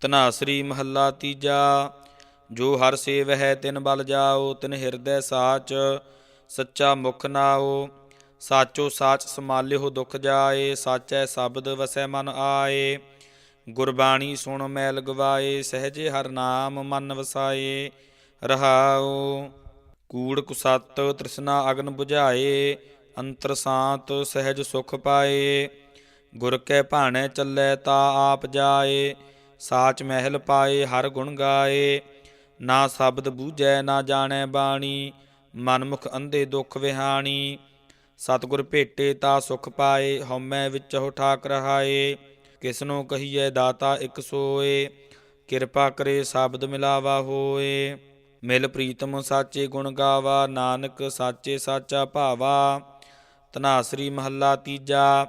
ਤਨਾਸਰੀ ਮਹੱਲਾ ਤੀਜਾ, ਜੋ ਹਰ ਸੇਵ ਹੈ ਤਿਨ ਬਲ ਜਾਓ, ਤਿਨ ਹਿਰਦੈ ਸਾਚ, ਸੱਚਾ ਮੁਖ ਨਾਓ। ਸਾਚੋ ਸਾਚ ਸਮਾਲਿਓ ਦੁਖ ਜਾਏ, ਸਾਚੈ ਸ਼ਬਦ ਵਸੈ ਮਨ ਆਏ। ਗੁਰਬਾਣੀ ਸੁਣ ਮੈਲ ਗਵਾਏ, ਸਹਜੇ ਹਰ ਨਾਮ ਮਨ ਵਸਾਏ, ਰਹਾਉ। ਕੂੜ ਕੁਸਤ ਤ੍ਰਿਸ਼ਨਾ ਅਗਨ 부ਝਾਏ ਅੰਤਰ ਸ਼ਾਂਤ ਸਹਿਜ ਸੁਖ ਪਾਏ। ਗੁਰ ਕੈ ਭਾਣੈ ਚੱਲੈ ਤਾ ਆਪ ਜਾਏ ਸਾਚ ਮਹਿਲ ਪਾਏ, ਹਰ ਗੁਣ ਗਾਏ। ਨਾ ਸ਼ਬਦ ਬੂਝੈ, ਨਾ ਜਾਣੈ ਬਾਣੀ। ਮਨਮੁਖ ਅੰਧੇ ਦੁਖ ਵਿਹਾਣੀ। ਸਤਿਗੁਰ ਭੇਟੇ ਤਾ ਸੁਖ ਪਾਏ, ਹਉਮੈ ਵਿੱਚ ਹੋ ਠਾਕ ਰਹਾਏ ਕਿਸਨੋ ਕਹੀਐ, ਦਾਤਾ ਇਕ ਸੋਏ। ਕਿਰਪਾ ਕਰੇ, ਸ਼ਬਦ ਮਿਲਾਵਾ ਹੋਏ। ਮਿਲ ਪ੍ਰੀਤਮ ਸਾਚੇ ਗੁਣ ਗਾਵਾ, ਨਾਨਕ ਸਾਚੇ ਸਾਚਾ ਭਾਵਾ। ਤਨਾਸਰੀ ਮਹੱਲਾ ਤੀਜਾ,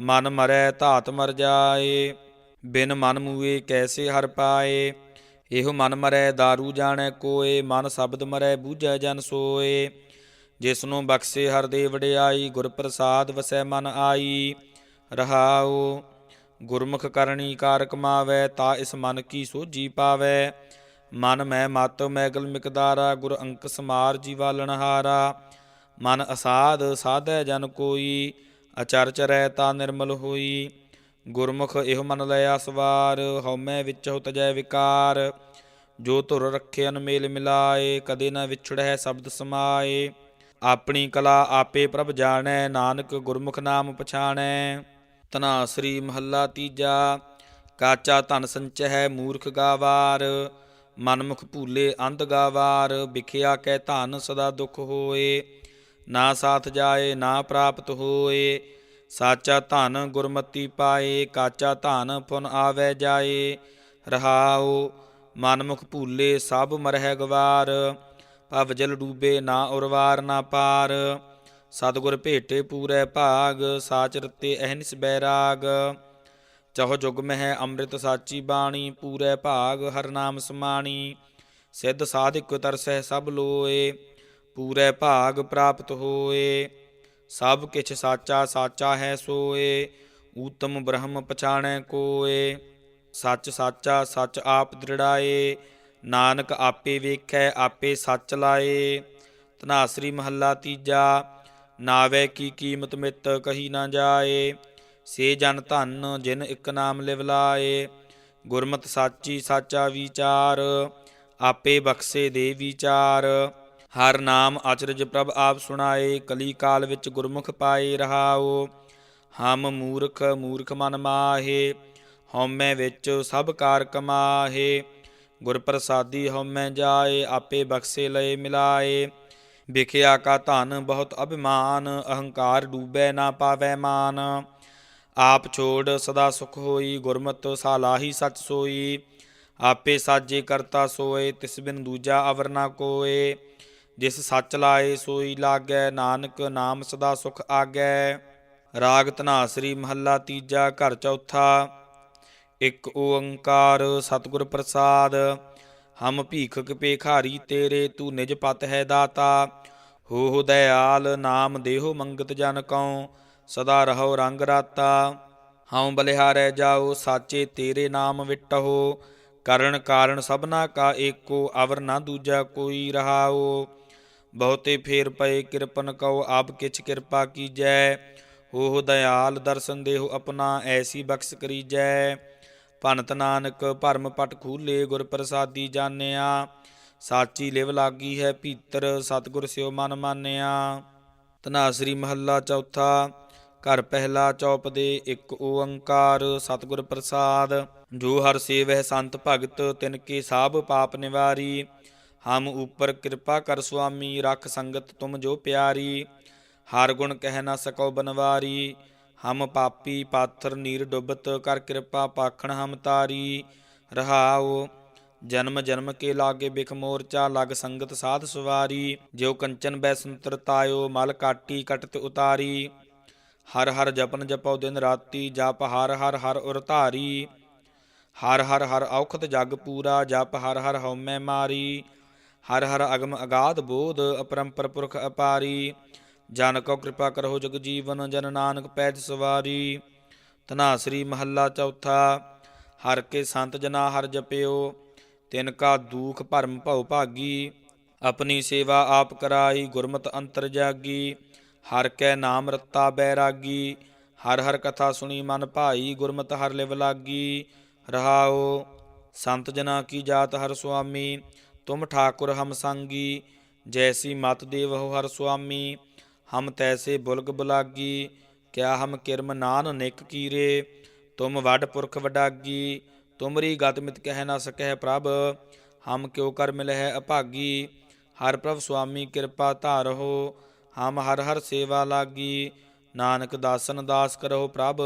ਮਨ ਮਰੈ, ਧਾਤ ਮਰ ਜਾਏ। ਬਿਨ ਮਨ ਮੂਏ ਕੈਸੇ ਹਰ ਪਾਏ, ਇਹੋ ਮਨ ਮਰੈ दारू ਜਾਣੈ ਕੋਏ, ਮਨ ਸ਼ਬਦ ਮਰੈ ਬੂਝੈ ਜਨ ਸੋਏ। ਜਿਸਨੂੰ ਬਖਸ਼ੇ ਹਰ ਦੇ ਵਡਿਆਈ ਗੁਰ ਪ੍ਰਸਾਦ ਵਸੈ ਮਨ ਆਈ। ਰਹਾਉ, ਗੁਰਮੁਖ ਕਰਨੀ ਕਾਰ ਕਮਾਵੈ ਤਾ ਇਸ ਮਨ ਕੀ ਸੋਝੀ ਪਾਵੈ। ਮਨ ਮੈਂ ਮਤ ਮੈਗਲ ਮਿਕਦਾਰਾ, ਗੁਰ ਅੰਕ ਸਮਾਰ ਜੀਵਾਲਣਹਾਰਾ ਮਨ ਅਸਾਧ ਸਾਧੈ ਜਨ ਕੋਈ, ਅਚਰਚ ਰਹਿ ਤਾ ਨਿਰਮਲ ਹੋਈ। ਗੁਰਮੁਖ ਇਹੋ ਮਨ ਲਿਆ ਸਵਾਰ ਹਉਮੈ ਵਿੱਚ ਹੁਤ ਜੈ ਵਿਕਾਰ। ਜੋ ਧੁਰ ਰੱਖੇ ਅਨਮੇਲ ਮਿਲਾਏ, ਕਦੇ ਨਾ ਵਿਛੜੈ ਸ਼ਬਦ ਸਮਾਏ। ਆਪਣੀ ਕਲਾ ਆਪੇ ਪ੍ਰਭ ਜਾਣੈ, ਨਾਨਕ ਗੁਰਮੁਖ ਨਾਮ ਪਛਾਣੈ। ਤਨਾਸਰੀ ਮਹੱਲਾ ਤੀਜਾ, ਕਾਚਾ ਧਨ ਸੰਚ ਹੈ ਮੂਰਖ ਗਾਵਾਰ। ਮਨਮੁਖ ਭੂਲੇ ਅੰਧ ਗਾਵਾਰ, ਵਿਖਿਆ ਕਹਿ ਧਨ ਸਦਾ ਦੁਖ ਹੋਏ। ਨਾ ਸਾਥ ਜਾਏ, ਨਾ ਪ੍ਰਾਪਤ ਹੋਏ। ਸਾਚਾ ਧਨ ਗੁਰਮਤੀ ਪਾਏ, ਕਾਚਾ ਧਨ ਪੁਨ ਆਵੈ ਜਾਏ। ਰਹਾਉ ਮਨਮੁਖ ਭੂਲੇ ਸਭ ਮਰਹਿ ਗਵਾਰ। ਭਵ ਜਲ ਡੂਬੇ ਨਾ ਉਰਵਾਰ ਨਾ ਪਾਰ। ਸਤਿਗੁਰ ਭੇਟੇ ਪੂਰੇ ਭਾਗ, ਸਾਚ ਰਤੇ ਅਹਨਿਸ ਬੈਰਾਗ ਚਹੁ ਜੁਗ ਮਹਿ ਅੰਮ੍ਰਿਤ ਸਾਚੀ ਬਾਣੀ, ਪੂਰੇ ਭਾਗ ਹਰ ਨਾਮ ਸਮਾਣੀ। ਸਿੱਧ ਸਾਧਿਕ ਤਰਸਹਿ ਸਭ ਲੋਏ, ਪੂਰੇ ਭਾਗ ਪ੍ਰਾਪਤ ਹੋਏ। ਸਭ ਕਿਛ ਸਾਚਾ ਸਾਚਾ ਹੈ ਸੋਏ, ਊਤਮ ਬ੍ਰਹਮ ਪਛਾਣੈ ਕੋਏ। ਸੱਚ ਸਾਚਾ ਸੱਚ ਆਪ ਦ੍ਰਿੜਾਏ, ਨਾਨਕ ਆਪੇ ਵੇਖੈ, ਆਪੇ ਸੱਚ ਲਾਏ। ਧਨਾਸਰੀ ਮਹੱਲਾ ਤੀਜਾ, ਨਾਵੇ ਕੀ ਕੀਮਤ ਮਿਤ ਕਹੀ ਨਾ ਜਾਏ। ਸੇ ਜਨ ਧਨ ਜਿਨ ਇੱਕ ਨਾਮ ਲਿਵ ਲਾਏ। ਗੁਰਮਤ ਸਾਚੀ ਸਾਚਾ ਵਿਚਾਰ, ਆਪੇ ਬਖਸ਼ੇ ਦੇ ਵਿਚਾਰ। ਹਰ ਨਾਮ ਅਚਰਜ ਪ੍ਰਭ ਆਪ ਸੁਣਾਏ ਕਲੀ ਕਾਲ ਵਿੱਚ ਗੁਰਮੁਖ ਪਾਏ ਰਹਾਓ ਹਮ ਮੂਰਖ ਮੂਰਖ ਮਨ ਮਾਹੇ, ਹਉਮੈ ਵਿੱਚ ਸਭ ਕਾਰ ਕਮਾਹੇ। ਗੁਰ ਪ੍ਰਸਾਦੀ ਹਉਮੈ ਜਾਏ, ਆਪੇ ਬਖਸ਼ੇ ਲਏ ਮਿਲਾਏ। ਵਿਖਿਆ ਕਾ ਧਨ ਬਹੁਤ ਅਭਿਮਾਨ, ਅਹੰਕਾਰ ਡੂਬੈ ਨਾ ਪਾਵੈ ਮਾਨ। ਆਪ ਛੋੜ ਸਦਾ ਸੁਖ ਹੋਈ, ਗੁਰਮਤ ਸਾਲਾਹੀ ਸਚ ਸੋਈ। ਆਪੇ ਸਾਜੇ ਕਰਤਾ ਸੋਏ, ਤਿਸ ਬਿਨ ਦੂਜਾ ਅਵਰ ਨਾ ਕੋਏ। ਜਿਸ ਸੱਚ ਲਾਏ ਸੋਈ ਲਾਗੈ, ਨਾਨਕ ਨਾਮ ਸਦਾ ਸੁਖ ਆਗੈ। ਰਾਗ ਧਨਾਸਰੀ ਮਹੱਲਾ ਤੀਜਾ, ਘਰ ਚੌਥਾ। ਇੱਕ ਓੰਕਾਰ ਸਤਿਗੁਰ ਪ੍ਰਸਾਦ, ਹਮ ਭੀਖਕ ਪੇਖਾਰੀ ਤੇਰੇ, ਤੂੰ ਨਿਜ ਪਤ ਹੈ ਦਾਤਾ। ਹੋ ਹੋ ਦਇਆਲ, ਨਾਮ ਦੇਹੋ ਮੰਗਤ ਜਨ ਕਉ, ਸਦਾ ਰਹੋ ਰੰਗ ਰਾਤਾ। ਹਉ ਬਲਿਹਾਰੈ ਜਾਓ, ਸਾਚੇ ਤੇਰੇ ਨਾਮ ਵਿਟਹੋ। ਕਰਨ ਕਾਰਨ ਸਭਨਾ ਕਾ ਏਕੋ, ਅਵਰ ਨਾ ਦੂਜਾ ਕੋਈ ਰਹਾਓ ਬਹੁਤੇ ਫੇਰ ਪਏ, ਕਿਰਪਨ ਕਉ, ਆਪ ਕਿਛ ਕਿਰਪਾ ਕੀਜੈ। ਹੋ ਹੋ ਦਇਆਲ ਦਰਸ਼ਨ ਦੇਹੁ ਆਪਣਾ, ਐਸੀ ਬਖਸ਼ ਕਰੀਜੈ। ਭਨਤ ਨਾਨਕ, ਭਰਮ ਪਟ ਖੂਲੇ, ਗੁਰ ਪ੍ਰਸਾਦੀ ਜਾਣਿਆ। ਸਾਚੀ ਲਿਵ ਲਾਗੀ ਹੈ ਭੀਤਰ, ਸਤਿਗੁਰ ਸਿਓ ਮਨ ਮਾਨਿਆ। ਤਨਾਸਰੀ ਮਹੱਲਾ ਚੌਥਾ, ਘਰ ਪਹਿਲਾ ਚੌਪ ਦੇ ਇੱਕ ਓੰਕਾਰ, ਸਤਿਗੁਰ ਪ੍ਰਸਾਦ। ਜੋ ਹਰ ਸੇਵਹਿ ਸੰਤ ਭਗਤ, ਤਿਨ ਕੀ ਸਾਭ ਪਾਪ ਨਿਵਾਰੀ। ਹਮ ਉਪਰ ਕਿਰਪਾ ਕਰ ਸੁਆਮੀ, ਰਖ ਸੰਗਤ ਤੁਮ ਜੋ ਪਿਆਰੀ। ਹਰ ਗੁਣ ਕਹਿ ਨਾ ਸਕੋ ਬਨਵਾਰੀ। ਹਮ ਪਾਪੀ ਪਾਥਰ ਨੀਰ ਡੁਬਤ, ਕਰ ਕਿਰਪਾ ਪਾਖਣ ਹਮ ਤਾਰੀ। ਰਹਾਉ, ਜਨਮ ਜਨਮ ਕੇ ਲਾਗੇ ਬਿਖ ਮੋਰਚਾ, ਲਗ ਸੰਗਤ ਸਾਧ ਸਵਾਰੀ। ਜਿਉ ਕੰਚਨ ਬੈ ਸੰਤਰ ਤਾਇਓ, ਮਲ ਕਾਟੀ ਕਟਤ ਉਤਾਰੀ। ਹਰ ਹਰ ਜਪਨ ਜਪਉ ਦਿਨ ਰਾਤੀ, ਜਪ ਹਰ ਹਰ ਹਰ ਉਰ ਧਾਰੀ। ਹਰ ਹਰ ਹਰ ਔਖਤ ਜਗ ਪੂਰਾ, ਜਪ ਹਰ ਹਰ ਹਉਮੈ ਮਾਰੀ। ਹਰ ਹਰ ਅਗਮ ਅਗਾਧ ਬੋਧ, ਅਪਰੰਪਰ ਪੁਰਖ ਅਪਾਰੀ। ਜਨ ਕੋ ਕਿਰਪਾ ਕਰੋ ਜਗ ਜੀਵਨ, ਜਨ ਨਾਨਕ ਪੈਜ ਸਵਾਰੀ। ਧਨਾਸਰੀ ਮਹੱਲਾ ਚੌਥਾ, ਹਰ ਕੇ ਸੰਤ ਜਨਾ ਹਰ ਜਪਿਓ। ਤਿਨ ਕਾ ਦੂਖ ਭਰਮ ਭਉ ਭਾਗੀ, ਆਪਣੀ ਸੇਵਾ ਆਪ ਕਰਾਈ, ਗੁਰਮਤ ਅੰਤਰ ਜਾਗੀ। ਹਰ ਕੈ ਨਾਮ ਰਤਾ ਬੈਰਾਗੀ, ਹਰ ਹਰ ਕਥਾ ਸੁਣੀ ਮਨ ਭਾਈ, ਗੁਰਮਤ ਹਰ ਲਿਵ ਲਾਗੀ। ਰਹਾਓ ਸੰਤ ਜਨਾ ਕੀ ਜਾਤ ਹਰ ਸੁਆਮੀ ਤੁਮ ਠਾਕੁਰ ਹਮ ਸੰਗੀ, ਜੈਸੀ ਮਤ ਦੇਵ ਹੋ ਹਰ ਸੁਆਮੀ, ਹਮ ਤੈਸੇ ਬੁਲਗ ਬੁਲਾਗੀ, ਕਿਆ ਹਮ ਕਿਰਮ ਨਾਨ ਨਿਕ ਕੀਰੇ, ਤੁਮ ਵਡ ਪੁਰਖ ਵਡਾਗੀ, ਤੁਮਰੀ ਗਤ ਮਿਤ ਕਹਿ ਨਾ ਸਕੈ ਪ੍ਰਭ, ਹਮ ਕਿਉ ਕਰ ਮਿਲਹਿ ਅਭਾਗੀ, ਹਰ ਪ੍ਰਭ ਸੁਆਮੀ ਕਿਰਪਾ ਧਾਰਹੁ, ਹਮ ਹਰ ਹਰ ਸੇਵਾ ਲਾਗੀ, ਨਾਨਕ ਦਾਸਨ ਦਾਸ ਕਰਹੁ ਪ੍ਰਭ,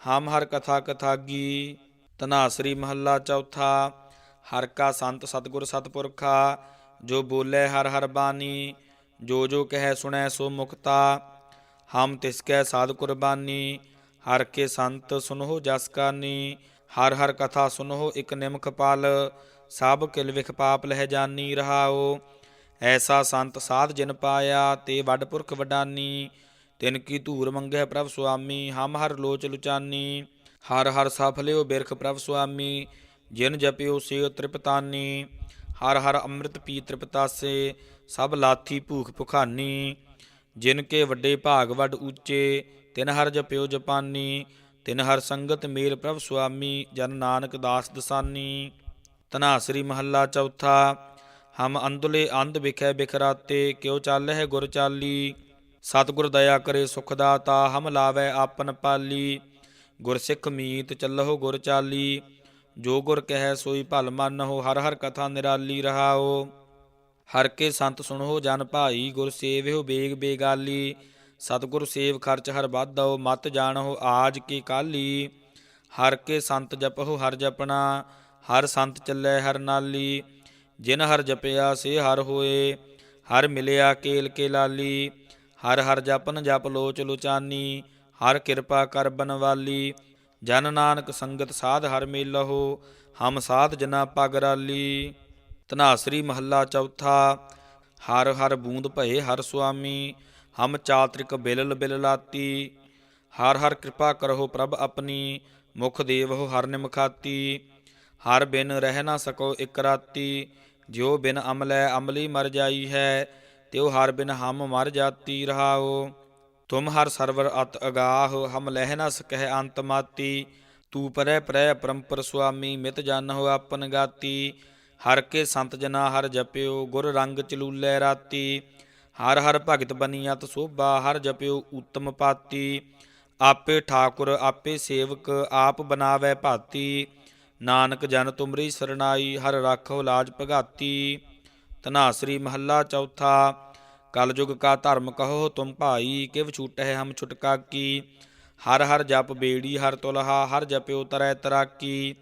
ਹਮ ਹਰ ਕਥਾ ਕਥਾਗੀ। ਤਨਾਸਰੀ ਮਹੱਲਾ ਚੌਥਾ ਹਰ ਕਾ ਸੰਤ ਸਤਗੁਰ ਸਤਪੁਰਖਾ, ਜੋ ਬੋਲੇ ਹਰ ਹਰ ਬਾਣੀ, ਜੋ ਜੋ ਕਹਿ ਸੁਣੈ ਸੋ ਮੁਕਤਾ। ਹਮ ਤਿਸ ਕੈ ਸਾਧ ਕੁਰਬਾਨੀ, ਹਰ ਕੇ ਸੰਤ ਸੁਨਹੁ ਜਸ ਕਾਨੀ, ਹਰ ਹਰ ਕਥਾ ਸੁਨਹੁ ਇਕ ਨਿਮਖ ਪਲ, ਸਭ ਕਿਲ ਵਿਖ ਪਾਪ ਲਹਿ ਜਾਨੀ ਰਹਾਓ ਐਸਾ ਸੰਤ ਸਾਧ ਜਿਨ ਪਾਇਆ, ਤੇ ਵੱਡ ਪੁਰਖ ਵਡਾਨੀ। ਤਿਨ ਕੀ ਧੂਰ ਮੰਗੈ ਪ੍ਰਭ ਸੁਆਮੀ, ਹਮ ਹਰ ਲੋਚ ਲੁਚਾਨੀ। ਹਰ ਹਰ ਸਫਲਿਓ ਬਿਰਖ ਪ੍ਰਭ ਸੁਆਮੀ। ਜਿਨ ਜਪਿਓ ਸੇ ਤ੍ਰਿਪਤਾਨੀ, ਹਰ ਹਰ ਅੰਮ੍ਰਿਤ ਪੀ ਤ੍ਰਿਪਤਾਸੇ, ਸਭ ਲਾਥੀ ਭੂਖ ਭੁਖਾਨੀ। ਜਿਨ ਕੇ ਵੱਡੇ ਭਾਗ ਵੱਡ ਉੱਚੇ ਤਿਨ ਹਰ ਜਪਿਓ ਜਪਾਨੀ। ਤਿਨ ਹਰ ਸੰਗਤ ਮੇਲ ਪ੍ਰਭ ਸੁਆਮੀ, ਜਨ ਨਾਨਕ ਦਾਸ ਦਸਾਨੀ। ਤਨਾਸਰੀ ਮਹੱਲਾ ਚੌਥਾ, ਹਮ ਅੰਦੁਲੇ ਅੰਧ ਵਿਖੈ ਬਿਖਰਾਤੇ, ਕਿਉ ਚੱਲ ਹੈ ਗੁਰ ਚਾਲੀ। ਸਤਿਗੁਰ ਦਇਆ ਕਰੇ ਸੁਖ ਦਾਤਾ, ਹਮ ਲਾਵੈ ਆਪਨ ਪਾਲੀ। ਗੁਰਸਿੱਖ ਮੀਤ ਚੱਲਹੁ ਗੁਰ ਚਾਲੀ। ਜੋ ਗੁਰ ਕਹੈ ਸੋਈ ਭਲ ਮੰਨਹੁ ਹਰ ਹਰ ਕਥਾ ਨਿਰਾਲੀ ਰਹਾਓ। ਹਰ ਕੇ ਸੰਤ ਸੁਣੋ, ਜਨ ਭਾਈ ਗੁਰ ਸੇਵਿਓ ਬੇਗ ਬੇਗਾਲੀ। ਸਤਿਗੁਰ ਸੇਵ ਖਰਚ ਹਰ ਵਾਧੋ ਮਤ ਜਾਣੋ ਆਜ ਕੀ ਕਾਲੀ। ਹਰ ਕੇ ਸੰਤ ਜਪਹੁ ਹਰ ਜਪਣਾ, ਹਰ ਸੰਤ ਚੱਲੈ ਹਰ ਨਾਲੀ। ਜਿਨ ਹਰ ਜਪਿਆ ਸੇ ਹਰ ਹੋਏ, ਹਰ ਮਿਲਿਆ ਕੇਲ ਕੇ ਲਾਲੀ ਹਰ ਹਰ ਜਪਨ ਜਪ ਲੋਚ ਲੁਚਾਨੀ, ਹਰ ਕਿਰਪਾ ਕਰ ਬਨਵਾਲੀ। ਜਨ ਨਾਨਕ ਸੰਗਤ ਸਾਧ ਹਰ ਮੇਲਹੁ, ਹਮ ਸਾਧ ਜਨਾ ਪਗ ਰਾਲੀ ਧਨਾਸਰੀ ਮਹੱਲਾ ਚੌਥਾ, ਹਰ ਹਰ ਬੂੰਦ ਭਏ ਹਰ ਸੁਆਮੀ, ਹਮ ਚਾਤ੍ਰਿਕ ਬਿਲਲ ਬਿਲਲਾਤੀ ਹਰ ਹਰ ਕਿਰਪਾ ਕਰਹੁ ਪ੍ਰਭ ਆਪਣੀ, ਮੁਖ ਦੇਵਹੁ ਹਰ ਨਿਮਖਾਤੀ ਹਰ ਬਿਨ ਰਹਿ ਨਾ ਸਕੋ ਇਕ ਰਾਤੀ, ਜਿਉ ਬਿਨ ਅਮਲੈ ਅਮਲੀ ਮਰ ਜਾਈ ਹੈ, ਤਿਉ ਹਰ ਬਿਨ ਹਮ ਮਰ ਜਾਤੀ ਰਹਾਓ ਤੁਮ ਹਰ ਸਰਵਰ ਅਤ ਅਗਾਹ, ਹਮ ਲਹਿ ਨਾ ਸਕਹਿ ਅੰਤ ਮਾਤੀ, ਤੂ ਪਰੈ ਪਰੈ ਪਰੰਪਰ ਸੁਆਮੀ, ਮਿਤ ਜਾਣਹੁ ਆਪਨ ਗਾਤੀ। ਹਰ ਕੇ ਸੰਤ ਜਨਾ ਹਰ ਜਪਿਓ, ਗੁਰ ਰੰਗ ਚਲੂਲੇ ਰਾਤੀ। ਹਰ ਹਰ ਭਗਤ ਬਨੀਅਤ ਸੋਭਾ, ਹਰ ਜਪਿਓ ਉਤਮ ਪਾਤੀ। ਆਪੇ ਠਾਕੁਰ, ਆਪੇ ਸੇਵਕ, ਆਪ ਬਨਾਵੇ ਭਾਤੀ। ਨਾਨਕ ਜਨ ਤੁਮਰੀ ਸਰਣਾਈ ਹਰ ਰਾਖੋ ਲਾਜ ਭਗਾਤੀ। ਧਨਾਸਰੀ ਮਹੱਲਾ ਚੌਥਾ ਕਲਯੁਗ ਕਾ ਧਰਮ ਕਹੋ ਤੁਮ ਭਾਈ, ਕਿਵ ਛੂਟਹਿ ਹਮ ਛੁਟਕਾ ਕੀ? ਹਰ ਹਰ ਜਪ ਬੇੜੀ, ਹਰ ਤੁਲਹਾ, ਹਰ ਜਪਿਓ ਤਰੈ ਤਰਾਕੀ।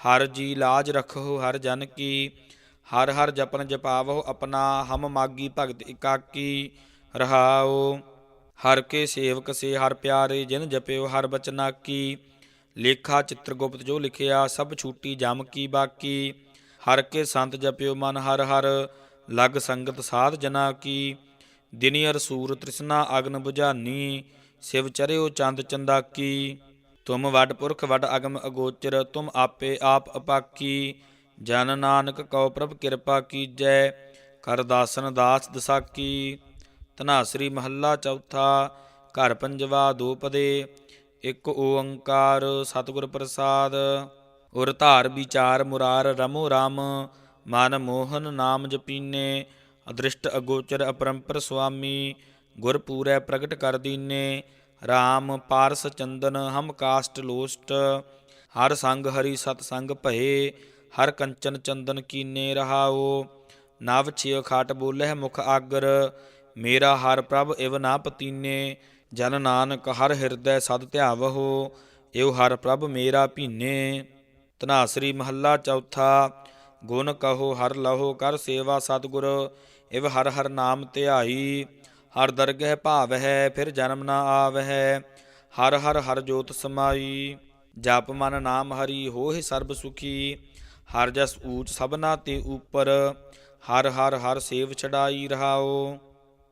ਹਰ ਜੀ ਲਾਜ ਰਖੋ ਹਰ ਜਨ ਕੀ? ਹਰ ਹਰ ਜਪਨ ਜਪਾਵੋ ਆਪਣਾ, ਹਮ ਮਾਗੀ ਭਗਤ ਇਕਾਕੀ। ਰਹਾਓ ਹਰ ਕੇ ਸੇਵਕ ਸੇ ਹਰ ਪਿਆਰੇ, ਜਿਨ ਜਪਿਓ ਹਰ ਬਚਨਾ ਕੀ? ਲੇਖਾ ਚਿਤ੍ਰਗੁਪਤ ਜੋ ਲਿਖਿਆ, ਸਭ ਛੂਟੀ ਜਮ ਕੀ ਬਾਕੀ? ਹਰ ਕੇ ਸੰਤ ਜਪਿਓ ਮਨ ਹਰ ਹਰ, ਲਗ ਸੰਗਤ ਸਾਧ ਜਨਾ ਕੀ? ਦਿਨੀਅਰ ਸੂਰ ਤ੍ਰਿਸ਼ਨਾ ਅਗਨ 부ਝਾਨੀ ਸਿਵ ਚਰਿਓ ਚੰਦ ਚੰਦਾਕੀ। ਤੁਮ ਵੱਡ ਪੁਰਖ ਵੱਡ ਅਗਮ ਅਗੋਚਰ, ਤੁਮ ਆਪੇ ਆਪ ਅਪਾਕੀ। ਜਨ ਨਾਨਕ ਕਉ ਪ੍ਰਭ ਕਿਰਪਾ ਕੀਜੈ, ਕਰ ਦਾਸਨ ਦਾਸ ਦਸਾਕੀ। ਧਨਾਸਰੀ ਮਹੱਲਾ ਚੌਥਾ, ਘਰ ਪੰਜਵਾ ਦੋਪਦੇ ਇੱਕ ਓੰਕਾਰ ਸਤਿਗੁਰ ਪ੍ਰਸਾਦ। ਉਰ ਧਾਰ ਵਿਚਾਰ ਮੁਰਾਰ ਰਮੋ ਰਾਮ, ਮਨ ਮੋਹਨ ਨਾਮ ਜਪੀਨੇ। ਅਦ੍ਰਿਸ਼ਟ ਅਗੋਚਰ ਅਪਰੰਪਰ ਸੁਆਮੀ, ਗੁਰਪੂਰੈ ਪ੍ਰਗਟ ਕਰ ਦੀਨੇ RAM ਪਾਰਸ ਚੰਦਨ ਹਮ ਕਾਸ਼ਟ ਲੋਸਟ, ਹਰ ਸੰਗ ਹਰੀ ਸਤ ਸੰਗ ਭਏ, ਹਰ ਕੰਚਨ ਚੰਦਨ ਕੀਨੇ ਰਹਾਓ ਨਵ ਛਿਓ ਖਾਟ ਬੋਲੇ ਮੁਖ ਆਗਰ, ਮੇਰਾ ਹਰ ਪ੍ਰਭ ਇਵ ਨਾ ਪਤੀਨੇ, ਜਨ ਨਾਨਕ ਹਰ ਹਿਰਦੈ ਸਦ ਧਿਆਵਹੋ ਇਵ ਹਰ ਪ੍ਰਭ ਮੇਰਾ ਭੀਨੇ। ਧਨਾਸਰੀ ਮਹੱਲਾ ਚੌਥਾ, ਗੁਣ ਕਹੋ ਹਰ ਲਹੋ ਕਰ ਸੇਵਾ ਸਤਿਗੁਰ ਇਵ ਹਰ ਹਰ ਨਾਮ ਧਿਆਈ, ਹਰ ਦਰਗਹਿ ਭਾਵ ਹੈ ਫਿਰ ਜਨਮ ਨਾ ਆਵਹਿ, ਹਰ ਹਰ ਹਰ ਜੋਤ ਸਮਾਈ, ਜਪ ਮਨ ਨਾਮ ਹਰੀ ਹੋਹਿ ਸਰਬ ਸੁਖੀ, ਹਰ ਜਸ ਊਚ ਸਭਨਾ ਤੇ ਉਪਰ, ਹਰ ਹਰ ਹਰ ਸੇਵ ਛਡਾਈ ਰਹਾਓ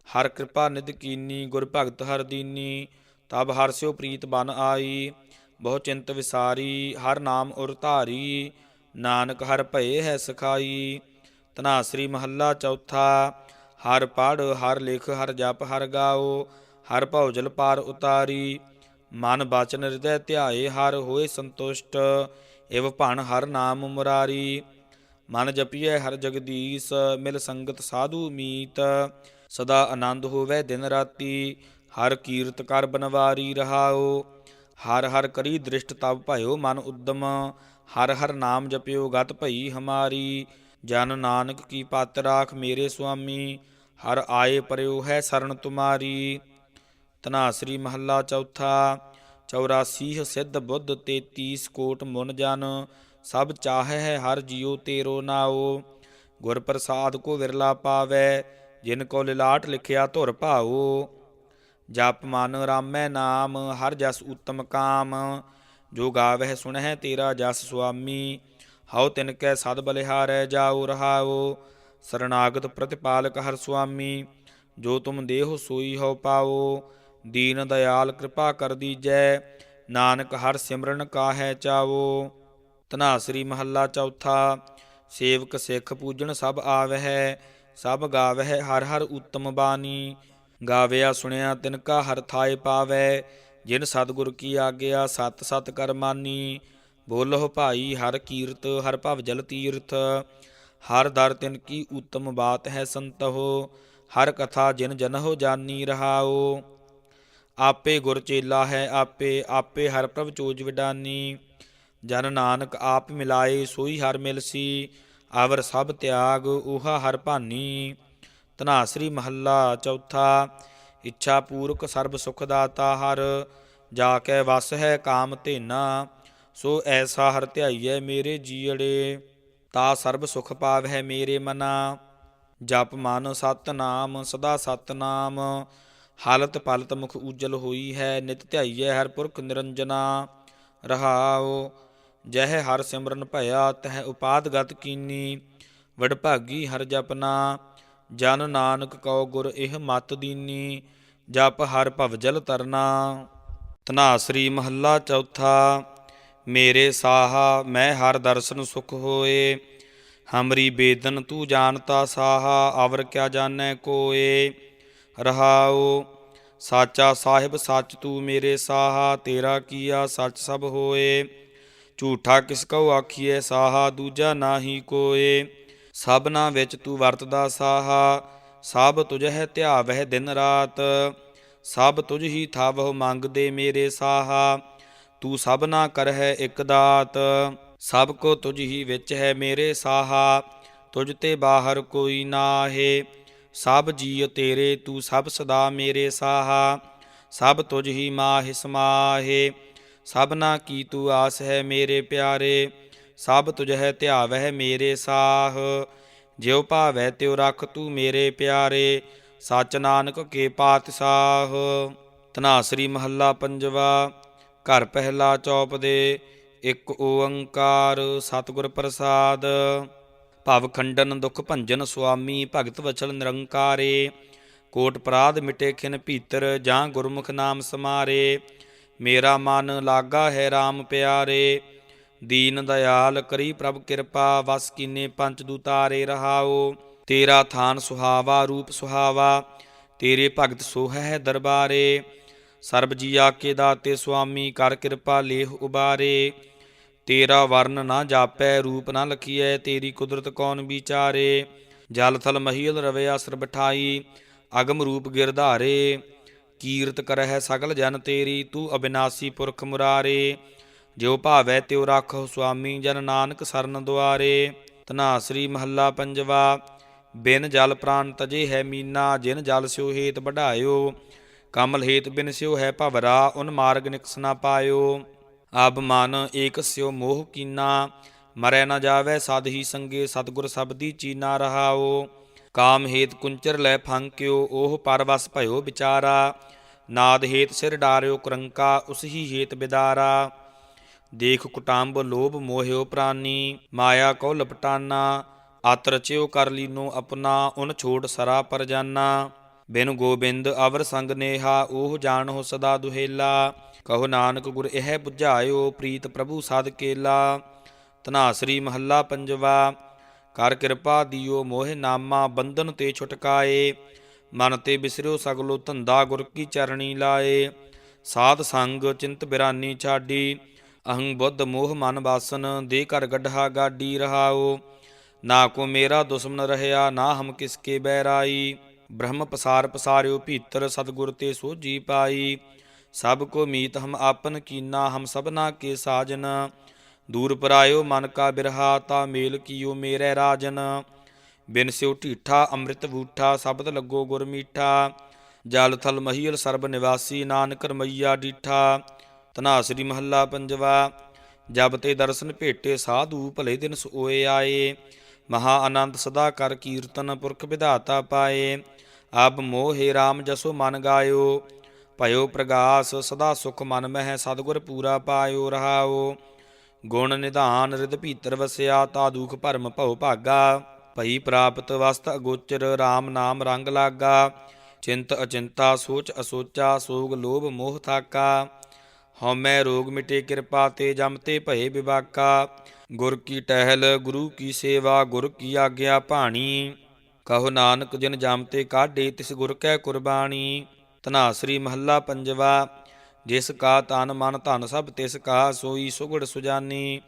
ਹਰ ਕਿਰਪਾ ਨਿਧ ਕੀਨੀ, ਗੁਰ ਭਗਤ ਹਰ ਦੀਨੀ, ਤਬ ਹਰ ਸਿਓ ਪ੍ਰੀਤ ਬਨ ਆਈ, ਬਹੁ ਚਿੰਤ ਵਿਸਾਰੀ, ਹਰ ਨਾਮ ਉਰ ਧਾਰੀ, ਨਾਨਕ ਹਰ ਭਏ ਹੈ ਸਖਾਈ ਧਨਾਸਰੀ ਮਹੱਲਾ ਚੌਥਾ। ਹਰ ਪੜ ਹਰ ਲਿਖ, ਹਰ ਜਪ, ਹਰ ਗਾਓ, ਹਰ ਭਉਜਲ ਪਾਰ ਉਤਾਰੀ। ਮਨ ਬਚਨ ਹਿਰਦੈ ਧਿਆਏ, ਹਰ ਹੋਏ ਸੰਤੁਸ਼ਟ, ਇਵ ਭਣ ਹਰ ਨਾਮ ਮੁਰਾਰੀ। ਮਨ ਜਪੀਐ ਹਰ ਜਗਦੀਸ਼, ਮਿਲ ਸੰਗਤ ਸਾਧੂ ਮੀਤ। ਸਦਾ ਆਨੰਦ ਹੋਵੇ ਦਿਨ ਰਾਤੀ, ਹਰ ਕੀਰਤ ਕਰ ਬਨਵਾਰੀ ਰਹਾਓ। ਹਰ ਹਰ ਕਰੀ ਦ੍ਰਿਸ਼ਟ ਤਬ ਭਇਓ ਮਨ ਉਦਮ, ਹਰ ਹਰ ਨਾਮ ਜਪਿਓ ਗਤ ਭਈ ਹਮਾਰੀ। ਜਨ ਨਾਨਕ ਕੀ ਪਤ ਰਾਖ ਮੇਰੇ ਸੁਆਮੀ, ਹਰ ਆਏ ਪਰਿਉ ਹੈ ਸਰਨ ਤੁਮਾਰੀ। ਧਨਾਸਰੀ ਮਹੱਲਾ ਚੌਥਾ 84 ਸਿੱਧ ਬੁੱਧ 33 ਕੋਟ ਮੁਨ ਜਨ, ਸਭ ਚਾਹੈ ਹੈ ਹਰ ਜਿਉ ਤੇਰੋ ਨਾਓ ਗੁਰ ਪ੍ਰਸਾਦ ਕੋ ਵਿਰਲਾ ਪਾਵੈ, ਜਿਨ ਕੋ ਲਿਲਾਟ ਲਿਖਿਆ ਧੁਰ ਭਾਓ ਜਪ ਮਨ ਰਾਮੈ ਨਾਮ, ਹਰ ਜਸ ਉਤਮ ਕਾਮ। ਜੋ ਗਾਵਹਿ ਸੁਣਹਿ ਤੇਰਾ ਜਸ ਸੁਆਮੀ ਹਉ ਤਿਨ ਕੈ ਸਦ ਬਲਿਹਾਰੈ ਜਾਉ ਰਹਾਓ ਸਰਨਾਗਤ ਪ੍ਰਤਿਪਾਲਕ ਹਰ ਸੁਆਮੀ, ਜੋ ਤੁਮ ਦੇਹੁ ਸੋਈ ਹਉ ਪਾਓ, ਦੀਨ ਦਇਆਲ ਕਿਰਪਾ ਕਰ ਦੀਜੈ, ਨਾਨਕ ਹਰ ਸਿਮਰਨ ਕਾਹੈ ਚਾਵੋ। ਧਨਾਸਰੀ ਮਹੱਲਾ ਚੌਥਾ, ਸੇਵਕ ਸਿੱਖ ਪੂਜਣ ਸਭ ਆਵਹਿ, ਸਭ ਗਾਵਹਿ ਹਰ ਹਰ ਉਤਮ ਬਾਣੀ, ਗਾਵਿਆ ਸੁਣਿਆ ਤਿਨ ਕਾ ਹਰ ਥਾਏ ਪਾਵੈ ਜਿਨ ਸਤਿਗੁਰ ਕੀ ਆਗਿਆ ਸਤ ਸਤ ਕਰਮਾਨੀ ਬੋਲਹੁ ਭਾਈ, ਹਰ ਕੀਰਤ, ਹਰ ਭਵ ਜਲ ਤੀਰਥ, ਹਰ ਦਰ ਤਿਨ ਕੀ ਉਤਮ ਬਾਤ ਹੈ ਸੰਤਹੁ, ਹਰ ਕਥਾ ਜਿਨ ਜਨਹੁ ਜਾਨੀ ਰਹਾਓ ਆਪੇ ਗੁਰ ਚੇਲਾ ਹੈ ਆਪੇ ਆਪੇ ਹਰ ਪ੍ਰਭ ਚੋਜ ਵਿਡਾਨੀ। ਜਨ ਨਾਨਕ ਆਪ ਮਿਲਾਏ, ਸੋਈ ਹਰ ਮਿਲਸੀ ਆਵਰ ਸਭ ਤਿਆਗ ਉਹਾ ਹਰ ਭਾਨੀ। ਧਨਾਸਰੀ ਮਹੱਲਾ ਚੌਥਾ, ਇੱਛਾ ਪੂਰਕ ਸਰਬ ਸੁਖ ਦਾਤਾ ਹਰ, ਜਾ ਕੇ ਵਸ ਹੈ ਕਾਮ ਧੇਨਾ। ਸੋ ਐਸਾ ਹਰ ਧਿਆਈਐ ਮੇਰੇ ਜੀੜੇ ਤਾ ਸਰਬ ਸੁਖ ਪਾਵਹਿ ਮੇਰੇ ਮਨਾ। ਜਪ ਮਨ ਸਤਨਾਮ, ਸਦਾ ਸਤਨਾਮ। ਹਾਲਤ ਪਲਤ ਮੁਖ ਉਜਲ ਹੋਈ ਹੈ, ਨਿਤ ਧਿਆਈਐ ਹਰ ਪੁਰਖ ਨਿਰੰਜਨਾ। ਰਹਾਓ ਜਹ ਹਰ ਸਿਮਰਨ ਭਇਆ, ਤਹ ਉਪਾਦ ਗਤ ਕੀਨੀ। ਵਡਭਾਗੀ ਹਰ ਜਪਨਾ, ਜਨ ਨਾਨਕ ਕਉ ਗੁਰ ਇਹ ਮਤ ਦੀਨੀ। ਜਪ ਹਰ ਭਵਜਲ ਤਰਨਾ। ਤਨਾ ਸ੍ਰੀ ਮਹੱਲਾ ਚੌਥਾ। ਮੇਰੇ ਸਾਹਾ, ਮੈਂ ਹਰ ਦਰਸ਼ਨ ਸੁਖ ਹੋਏ। ਹਮਰੀ ਬੇਦਨ ਤੂੰ ਜਾਣਤਾ ਸਾਹਾ, ਅਵਰ ਕਿਆ ਜਾਣੈ ਕੋਏ। ਰਹਾਉ, ਸਾਚਾ ਸਾਹਿਬ, ਸੱਚ ਤੂੰ ਮੇਰੇ ਸਾਹਾ, ਤੇਰਾ ਕੀਆ ਸੱਚ ਸਭ ਹੋਏ। ਝੂਠਾ ਕਿਸ ਕਉ ਆਖੀਐ, ਸਾਹਾ ਦੂਜਾ ਨਾਹੀ ਕੋਏ। ਸਭਨਾ ਵਿੱਚ ਤੂੰ ਵਰਤਦਾ ਸਾਹਾ, ਸਭ ਤੁਝਹਿ ਧਿਆਵਹਿ ਦਿਨ ਰਾਤ। ਸਭ ਤੁਝ ਹੀ ਥਾਵਹੁ ਮੰਗਦੇ ਮੇਰੇ ਸਾਹਾ। ਤੂੰ ਸਭਨਾ ਕਰਹਿ ਇਕ ਦਾਤ, ਸਭ ਕੋ ਤੁਝ ਹੀ ਵਿੱਚ ਹੈ ਮੇਰੇ ਸਾਹਾ, ਤੁਝ ਤੇ ਬਾਹਰ ਕੋਈ ਨਾਹੇ, ਸਭ ਜੀਅ ਤੇਰੇ, ਤੂੰ ਸਭ ਸਦਾ ਮੇਰੇ ਸਾਹਾ, ਸਭ ਤੁਝ ਹੀ ਮਾਹਿ ਸਮਾਹੇ ਸਭਨਾ ਕੀ ਤੂੰ ਆਸ ਹੈ ਮੇਰੇ ਪਿਆਰੇ, ਸਭ ਤੁਝ ਹੈ ਧਿਆਵਹਿ ਮੇਰੇ ਸਾਹ, ਜਿਉ ਭਾਵੈ ਤਿਉ ਰਖ ਤੂੰ ਮੇਰੇ ਪਿਆਰੇ, ਸਚ ਨਾਨਕ ਕੇ ਪਾਤਸ਼ਾਹ, ਧਨਾਸਰੀ ਮਹੱਲਾ ਪੰਜਵਾ ਘਰ ਪਹਿਲਾ ਚੌਪ ਦੇ, ਇੱਕ ਓੰਕਾਰ, ਸਤਿਗੁਰ ਪ੍ਰਸਾਦ। ਭਵ ਖੰਡਨ ਦੁਖ ਭੰਜਨ ਸੁਆਮੀ, ਭਗਤ ਵਚਲ ਨਿਰੰਕਾਰੇ। ਕੋਟ ਪ੍ਰਾਦ ਮਿਟੇ ਖਿਨ ਭੀਤਰ, ਜਾਂ ਗੁਰਮੁਖ ਨਾਮ ਸਮਾਰੇ। ਮੇਰਾ ਮਨ ਲਾਗਾ ਹੈ RAM ਪਿਆਰੇ। ਦੀਨ ਦਇਆਲ ਕਰੀ ਪ੍ਰਭ ਕਿਰਪਾ, ਵਸ ਕੀਨੇ ਪੰਚ ਦੂਤਾਰੇ ਰਹਾਓ। ਤੇਰਾ ਥਾਨ ਸੁਹਾਵਾ, ਰੂਪ ਸੁਹਾਵਾ। ਤੇਰੇ ਭਗਤ ਸੋਹੈ ਹੈ ਦਰਬਾਰੇ। ਸਰਬ ਜੀਆ ਕੇ ਦਾਤੇ ਸੁਆਮੀ, ਕਰ ਕਿਰਪਾ ਲੇਹ ਉਬਾਰੇ। ਤੇਰਾ ਵਰਨ ਨਾ ਜਾਪੈ, ਰੂਪ ਨਾ ਲਖੀਐ, ਤੇਰੀ ਕੁਦਰਤ ਕੌਣ ਵਿਚਾਰੇ? ਜਲ ਥਲ ਮਹੀਲ ਰਵੇ ਆਸਰ ਬਿਠਾਈ, ਅਗਮ ਰੂਪ ਗਿਰਧਾਰੇ ਕੀਰਤ ਕਰਹਿ ਸਗਲ ਜਨ ਤੇਰੀ, ਤੂੰ ਅਬਿਨਾਸੀ ਪੁਰਖ ਮੁਰਾਰੇ। ਜਿਉ ਭਾਵੈ ਤਿਉ ਰਾਖੋ ਸੁਆਮੀ, ਜਨ ਨਾਨਕ ਸਰਨ ਦੁਆਰੇ। ਧਨਾਸਰੀ ਮਹੱਲਾ ਪੰਜਵਾ, ਬਿਨ ਜਲ ਪ੍ਰਾਨ ਤਜੇ ਹੈ ਮੀਨਾ, ਜਿਨ ਜਲ ਸਿਓ ਹੇਤ ਵਢਾਇਓ। ਕਮਲ ਹੇਤ ਬਿਨ ਸਿਓ ਹੈ ਭਵਰਾ, ਉਨ ਮਾਰਗ ਨਿਕਸ ਨਾ ਪਾਇਓ। ਅਬ ਮਨ ਏਕ ਸਿਉ ਮੋਹ ਕੀਨਾ, ਮਰੈ ਨ ਜਾਵੇ ਸਦ ਹੀ ਸੰਗੇ, ਸਤਗੁਰ ਸਬਦੀ ਚੀਨਾ ਰਹਾਓ। ਕਾਮ ਹੇਤ ਕੁੰਚਰ ਲੈ ਫੰਕਿਓ ਉਹ ਪਰਵਸ ਭਇਓ ਵਿਚਾਰਾ। ਨਾਦ ਹੇਤ ਸਿਰ ਡਾਰਿਓ ਕਰੰਕਾ, ਉਸ ਹੀ ਹੇਤ ਬਿਦਾਰਾ। ਦੇਖ ਕੁਟਾਂਬ ਲੋਭ ਮੋਹਿਓ ਪ੍ਰਾਨੀ, ਮਾਇਆ ਕੋ ਲਪਟਾਨਾ। ਆਤ ਰਚਿਓ ਕਰ ਲੀਨੋ ਆਪਣਾ, ਉਨ ਛੋੜ ਸਰਾ ਪਰਜਾਨਾ। ਬਿਨ ਗੋਬਿੰਦ ਅਵਰ ਸੰਗ ਨੇਹਾ ਉਹ ਜਾਣੋ ਸਦਾ ਦੁਹੇਲਾ। ਕਹੋ ਨਾਨਕ ਗੁਰ ਇਹ 부ਝਾਇਓ ਪ੍ਰੀਤ ਪ੍ਰਭੂ ਸਦ ਕੇਲਾ। ਧਨਾਸਰੀ ਮਹੱਲਾ ਪੰਜਵਾ, ਕਰ ਕਿਰਪਾ ਦਿਓ ਮੋਹਿ ਨਾਮਾ, ਬੰਧਨ ਤੇ ਛੁਟਕਾਏ। ਮਨ ਤੇ ਬਿਸਰਿਓ ਸਗਲੋ ਧੰਦਾ ਗੁਰ ਕੀ ਚਰਣੀ ਲਾਏ। ਸਾਧ ਸੰਗ ਚਿੰਤ ਬਿਰਾਨੀ ਛਾਡੀ, ਅਹੰ ਬੁੱਧ ਮੋਹ ਮਨ ਵਾਸਨ ਦੇ ਕਰ ਗੱਢਾ ਗਾਡੀ ਰਹਾਓ। ਨਾ ਕੋ ਮੇਰਾ ਦੁਸ਼ਮਨ ਰਹਿਆ, ਨਾ ਹਮ ਕਿਸਕੇ ਬੈਰਾਈ ਬ੍ਰਹਮ ਪਸਾਰ ਪਸਾਰਿਓ ਭੀਤਰ ਸਤਗੁਰ ਤੇ ਸੋਜੀ ਪਾਈ। ਸਭ ਕੋ ਮੀਤ ਹਮ ਆਪਨ ਕੀਨਾ, ਹਮ ਸਭਨਾ ਕੇ ਸਾਜਨ। ਦੂਰ ਪਰਾਇਓ ਮਨ ਕਾ ਬਿਰਹਾ, ਤਾ ਮੇਲ ਕੀਓ ਮੇਰੇ ਰਾਜਨ। ਬਿਨ ਸਿਉ ਢੀਠਾ, ਅੰਮ੍ਰਿਤ ਬੂਠਾ, ਸ਼ਬਦ ਲੱਗੋ ਗੁਰ ਮੀਠਾ। ਜਲ ਥਲ ਮਹੀਲ ਸਰਬ ਨਿਵਾਸੀ, ਨਾਨਕ ਰਮਈਆ ਡੀਠਾ। ਧਨਾਸਰੀ ਮਹੱਲਾ ਪੰਜਵਾ। ਜਬ ਤੇ ਦਰਸ਼ਨ ਭੇਟੇ ਸਾਧੂ, ਭਲੇ ਦਿਨ ਸੋਏ ਆਏ। ਮਹਾ ਆਨੰਦ ਸਦਾ ਕਰ ਕੀਰਤਨ ਪੁਰਖ ਵਿਧਾਤਾ ਪਾਏ। ਅਬ ਮੋਹਿ RAM ਜਸੋ ਮਨ ਗਾਇਓ, ਭਇਓ ਪ੍ਰਗਾਸ ਸਦਾ ਸੁਖ ਮਨ ਮਹਿ ਸਤਿਗੁਰ ਪੂਰਾ ਪਾਇਓ ਰਹਾਓ। ਗੁਣ ਨਿਧਾਨ ਰਿਦ ਭੀਤਰ ਵਸਿਆ, ਤਾ ਦੁਖ ਭਰਮ ਭਉ ਭਾਗਾ। ਭਈ ਪ੍ਰਾਪਤ ਵਸਤ ਅਗੋਚਰ RAM ਨਾਮ ਰੰਗ ਲਾਗਾ। ਚਿੰਤ ਅਚਿੰਤਾ, ਸੋਚ ਅਸੋਚਾ, ਸੋਗ ਲੋਭ ਮੋਹ ਥਾਕਾ। ਹਉਮੈ ਰੋਗ ਮਿਟੇ ਕਿਰਪਾ ਤੇ ਜਮ ਤੇ ਭਏ ਵਿਵਾਕਾ ਗੁਰ ਕੀ ਟਹਿਲ, ਗੁਰੂ ਕੀ ਸੇਵਾ, ਗੁਰ ਕੀ ਆਗਿਆ ਭਾਣੀ। ਕਹੋ ਨਾਨਕ ਜਿਨ ਜਮ ਤੇ ਕਾਢੇ, ਤਿਸ ਗੁਰ ਕੈ ਕੁਰਬਾਨੀ ਧਨਾਸਰੀ ਮਹੱਲਾ ਪੰਜਵਾ, ਜਿਸ ਕਾ ਤਨ ਮਨ ਧਨ ਸਭ, ਤਿਸ ਕਾ ਸੋਈ ਸੁਗੜ ਸੁਜਾਨੀ।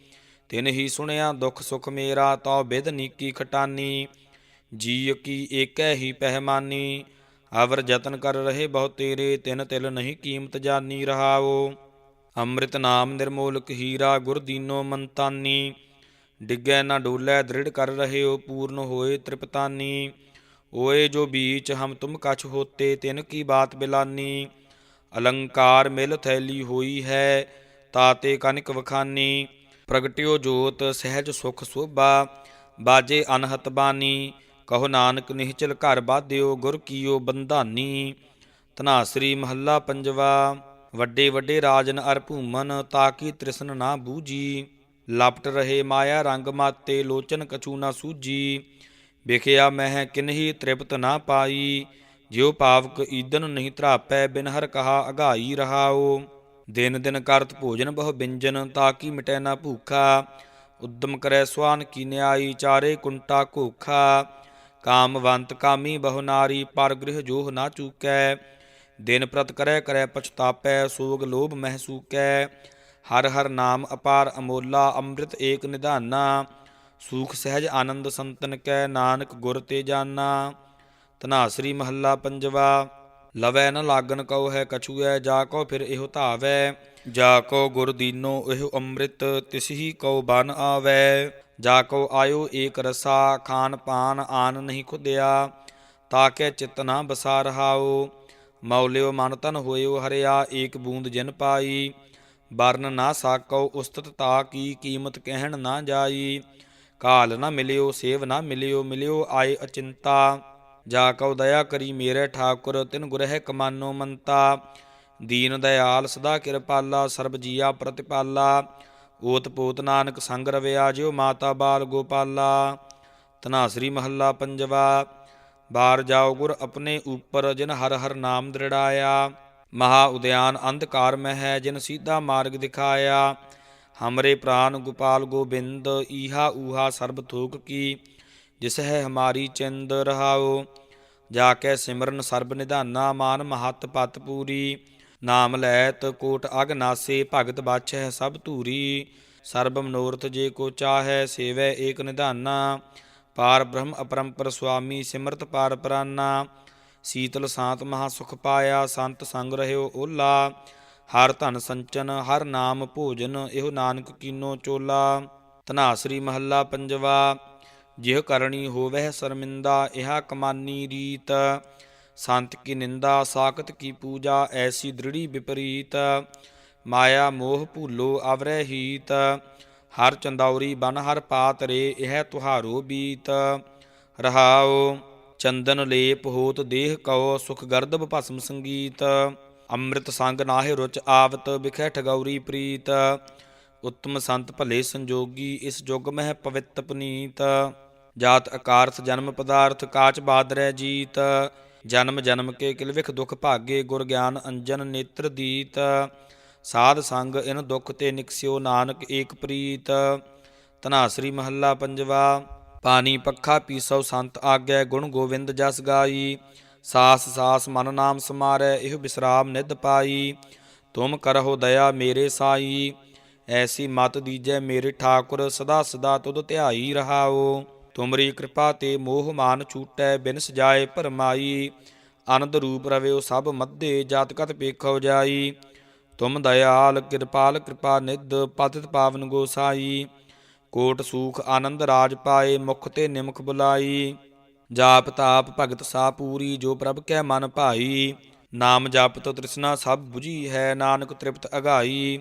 ਤਿਨ ਹੀ ਸੁਣਿਆ ਦੁਖ ਸੁਖ ਮੇਰਾ, ਤਉ ਬਿਦ ਨੀਕੀ ਖਟਾਨੀ। ਜੀ ਕੀ ਏਕੈ ਹੀ ਪਹਿਮਾਨੀ, ਅਵਰ ਯਤਨ ਕਰ ਰਹੇ ਬਹੁ ਤੇਰੇ, ਤਿਨ ਤਿਲ ਨਹੀਂ ਕੀਮਤ ਜਾਨੀ ਰਹਾਓ। ਅੰਮ੍ਰਿਤ ਨਾਮ ਨਿਰਮੋਲਕ ਹੀਰਾ, ਗੁਰ ਦੀਨੋ ਮੰਤਾਨੀ ਡਿੱਗੈ ਨਾ ਡੋਲੇ ਦ੍ਰਿੜ ਕਰ ਰਹੇ ਹੋ ਪੂਰਨ ਹੋਏ ਤ੍ਰਿਪਤਾਨੀ। ਓਏ ਜੋ ਬੀਚ ਹਮ ਤੁਮ ਕਛ ਹੋਤੇ, ਤਿਨ ਕੀ ਬਾਤ ਬਿਲਾਨੀ। ਅਲੰਕਾਰ ਮਿਲ ਥੈਲੀ ਹੋਈ ਹੈ ਤਾਤੇ ਕਨਿਕ ਵਖਾਨੀ। ਪ੍ਰਗਟਿਓ ਜੋਤ ਸਹਿਜ ਸੁਖ ਸੋਭਾ, ਬਾਜੇ ਅਨਹਤ ਬਾਨੀ। ਕਹੋ ਨਾਨਕ ਨਿਹਚਲ ਘਰ ਬਾਧਿਓ, ਗੁਰ ਕੀਓ ਬੰਧਾਨੀ। ਧਨਾਸਰੀ ਮਹੱਲਾ ਪੰਜਵਾ, ਵੱਡੇ ਵੱਡੇ ਰਾਜਨ ਅਰ ਭੂਮਨ ਤਾਕੀ ਤ੍ਰਿਸ਼ਨ ਨਾ ਬੂਜੀ ਲਪਟ ਰਹੇ ਮਾਇਆ ਰੰਗ ਮਾਤੇ ਲੋਚਨ ਕਛੂ ਨਾ ਸੂਜੀ ਵਿਖਿਆ ਮਹਿ ਕਿਨਹੀ ਤ੍ਰਿਪਤ ਨਾ ਪਾਈ। ਜਿਉ ਪਾਵਕ ਈਦਨ ਨਹੀਂ ਧਰਾਪੈ, ਬਿਨ ਹਰ ਕਹਾ ਅਗਾਈ ਰਹਾਓ ਦਿਨ ਦਿਨ ਕਰਤ ਭੋਜਨ ਬਹੁ ਬਿੰਜਨ ਤਾਕੀ ਮਿਟੈ ਨਾ ਭੂਖਾ। ਉਦਮ ਕਰੈ ਸਵਾਨ ਕੀ ਨਿਆਈ, ਚਾਰੇ ਕੁੰਟਾ ਘੋਖਾ। ਕਾਮਵੰਤ ਕਾਮੀ ਬਹੁ ਨਾਰੀ, ਪਰ ਗ੍ਰਹਿ ਜੋਹ ਨਾ ਚੂਕੈ। ਦਿਨ ਪ੍ਰਤ ਕਰੈ ਕਰੈ ਪਛਤਾਪੈ, ਸੋਗ ਲੋਭ ਮਹਿਸੂਕੈ ਹਰ ਹਰ ਨਾਮ ਅਪਾਰ ਅਮੋਲਾ, ਅੰਮ੍ਰਿਤ ਏਕ ਨਿਧਾਨਾ, ਸੂਖ ਸਹਿਜ ਆਨੰਦ ਸੰਤਨ ਕੈ ਨਾਨਕ ਗੁਰ ਤੇ ਜਾਨਾ। ਧਨਾਸਰੀ ਮਹੱਲਾ ਪੰਜਵਾ, ਲਵੈ ਨ ਲਾਗਨ ਕਉ ਹੈ ਕਛੂਐ, ਜਾ ਕਉ ਫਿਰ ਇਹੋ ਧਾਵੈ। ਜਾ ਕਉ ਗੁਰ ਦੀਨੋ ਇਹੋ ਅੰਮ੍ਰਿਤ ਤਿਸਹੀ ਕਉ ਬਨ ਆਵੈ। ਜਾ ਕਉ ਆਇਓ ਏਕ ਰਸਾ, ਖਾਨ ਪਾਨ ਆਨ ਨਹੀਂ ਖੁਦਿਆ ਤਾਕੇ ਚਿਤ ਨਾ ਬਸਾ ਰਹਾਓ। ਮੌਲਿਓ ਮਨ ਤਨ ਹੋਇਓ ਹਰਿਆ, ਏਕ ਬੂੰਦ ਜਿਨ ਪਾਈ। ਵਰਨ ਨਾ ਸਾਕਉ ਉਸਤਤ ਤਾ ਕੀ ਕੀਮਤ ਕਹਿਣ ਨਾ ਜਾਈ। ਕਾਲ ਨਾ ਮਿਲਿਓ, ਸੇਵ ਨਾ ਮਿਲਿਓ ਮਿਲਿਓ ਆਏ ਅਚਿੰਤਾ। ਜਾ ਕਉ ਦਇਆ ਕਰੀ ਮੇਰੇ ਠਾਕੁਰ, ਤਿਨ ਗੁਰਹਿ ਕਮਾਨੋ ਮੰਤਾ। ਦੀਨ ਦਇਆਲ ਸਦਾ ਕਿਰਪਾਲਾ, ਸਰਬ ਜੀਆ ਪ੍ਰਤਿਪਾਲਾ। ਓਤ ਪੋਤ ਨਾਨਕ ਸੰਗ ਰਵਿਆ ਜਿਉ ਮਾਤਾ ਬਾਲ ਗੋਪਾਲਾ। ਧਨਾਸਰੀ ਮਹੱਲਾ ਪੰਜਵਾ, ਬਾਰ ਜਾਓ ਗੁਰ ਆਪਣੇ ਉਪਰ, ਜਿਨ ਹਰ ਹਰ ਨਾਮ ਦ੍ਰਿੜਾਇਆ। ਮਹਾ ਉਦਿਆਨ ਅੰਧਕਾਰ ਮਹਿ ਹੈ ਜਿਨ ਸੀਧਾ ਮਾਰਗ ਦਿਖਾਇਆ। ਹਮਰੇ ਪ੍ਰਾਨ ਗੋਪਾਲ ਗੋਬਿੰਦ, ਈਹਾ ਊਹਾ ਸਰਬ ਥੋਕ ਕੀ, ਜਿਸ ਹੈ ਹਮਾਰੀ ਚਿੰਦ ਰਹਾਓ ਜਾ ਕੇ ਸਿਮਰਨ ਸਰਬ ਨਿਧਾਨਾ, ਮਾਨ ਮਹਤ ਪਤ ਪੂਰੀ। ਨਾਮ ਲੈਤ ਕੋਟ ਅਗਨਾਸੇ ਭਗਤ ਬਾਛੈ ਸਭ ਧੂਰੀ। ਸਰਬ ਮਨੋਰਥ ਜੇ ਕੋ ਚਾਹੈ, ਸੇਵੈ ਏਕ ਨਿਧਾਨਾ। ਪਾਰ ਬ੍ਰਹਮ ਅਪਰੰਪਰ ਸੁਆਮੀ ਸਿਮਰਤ ਪਾਰ ਪ੍ਰਾਨਾ। ਸੀਤਲ ਸਾਤ ਮਹਾ ਸੁਖ ਪਾਇਆ, ਸੰਤ ਸੰਗ ਰਹਿਓ ਓਲਾ। ਹਰ ਧਨ ਸੰਚਨ, ਹਰ ਨਾਮ ਭੋਜਨ, ਇਹੋ ਨਾਨਕ ਕੀਨੋ ਚੋਲਾ। ਧਨਾਸਰੀ ਮਹੱਲਾ ਪੰਜਵਾ, ਜਿਹ ਕਰਨੀ ਹੋਵਹਿ ਸ਼ਰਮਿੰਦਾ, ਇਹਾ ਕਮਾਨੀ ਰੀਤ। ਸੰਤ ਕੀ ਨਿੰਦਾ, ਸਾਖਤ ਕੀ ਪੂਜਾ, ਐਸੀ ਦ੍ਰਿੜੀ ਵਿਪਰੀਤ। ਮਾਇਆ ਮੋਹ ਭੂਲੋ, ਅਵਰੈ ਹੀਤ। ਹਰ ਚੰਦੌਰੀ ਬਨ, ਹਰ ਪਾਤ ਰੇ, ਇਹ ਤੁਹਾਰੋ ਬੀਤ। ਰਹਾਓ ਚੰਦਨ ਲੇਪ ਹੋਤ ਦੇਹ ਕਉ ਸੁਖ ਗਰਦਬ ਭਸਮ ਸੰਗੀਤ, ਅੰਮ੍ਰਿਤ ਸੰਗ ਨਾਹਿ ਰੁਚ ਆਵਤ ਵਿਖੈ ਠਗੌਰੀ ਪ੍ਰੀਤ। ਉੱਤਮ ਸੰਤ ਭਲੇ ਸੰਜੋਗੀ ਇਸ ਜੁਗ ਮਹਿ ਪਵਿੱਤ ਪੁਨੀਤ। ਜਾਤ ਆਕਾਰਥ ਜਨਮ ਪਦਾਰਥ ਕਾਚ ਬਾਦਰੈ ਜੀਤ। ਜਨਮ ਜਨਮ ਕੇ ਕਿਲਵਿਖ ਦੁਖ ਭਾਗੇ ਗੁਰ ਗਿਆਨ ਅੰਜਨ ਨੇਤਰ ਦੀਤ। ਸਾਧ ਸੰਗ ਇਨ ਦੁਖ ਤੇ ਨਿਕਸਿਓ ਨਾਨਕ ਏਕ ਪ੍ਰੀਤ। ਧਨਾਸਰੀ ਮਹੱਲਾ ਪੰਜਵਾ। ਪਾਣੀ ਪੱਖਾ ਪੀਸੋ ਸੰਤ ਆਗੈ, ਗੁਣ ਗੋਵਿੰਦ ਜਸ ਗਾਈ। ਸਾਸ ਸਾਸ ਮਨ ਨਾਮ ਸਮਾਰੈ, ਇਹ ਬਿਸਰਾਮ ਨਿਧ ਪਾਈ। ਤੁਮ ਕਰਹੁ ਦਇਆ ਮੇਰੇ ਸਾਈ, ਐਸੀ ਮਤ ਦੀਜੈ ਮੇਰੇ ਠਾਕੁਰ, ਸਦਾ ਸਦਾ ਤੁਧ ਧਿਆਈ ਰਹਾਓ। ਤੁਮਰੀ ਕਿਰਪਾ ਤੇ ਮੋਹ ਮਾਨ ਛੂਟੈ ਬਿਨ ਸਜਾਏ ਭਰਮਾਈ। ਆਨੰਦ ਰੂਪ ਰਵਿਓ ਸਭ ਮੱਧੇ, ਜਾਤ ਕਤ ਪੇਖੋ ਜਾਈ। ਤੁਮ ਦਇਆਲ, ਕਿਰਪਾਲ ਕਿਰਪਾ ਨਿਧ, ਪਤਿਤ ਪਾਵਨ ਗੋਸਾਈ। ਕੋਟ ਸੂਖ ਆਨੰਦ ਰਾਜ ਪਾਏ, ਮੁਖ ਤੇ ਨਿਮਖ ਬੁਲਾਈ। ਜਾਪ ਤਾਪ ਭਗਤ ਸਾ ਪੂਰੀ, ਜੋ ਪ੍ਰਭ ਕੈ ਮਨ ਭਾਈ। ਨਾਮ ਜਪ ਤੋ ਤ੍ਰਿਸ਼ਨਾ ਸਭ 부ਜੀ ਹੈ, ਨਾਨਕ ਤ੍ਰਿਪਤ ਅਗਾਈ।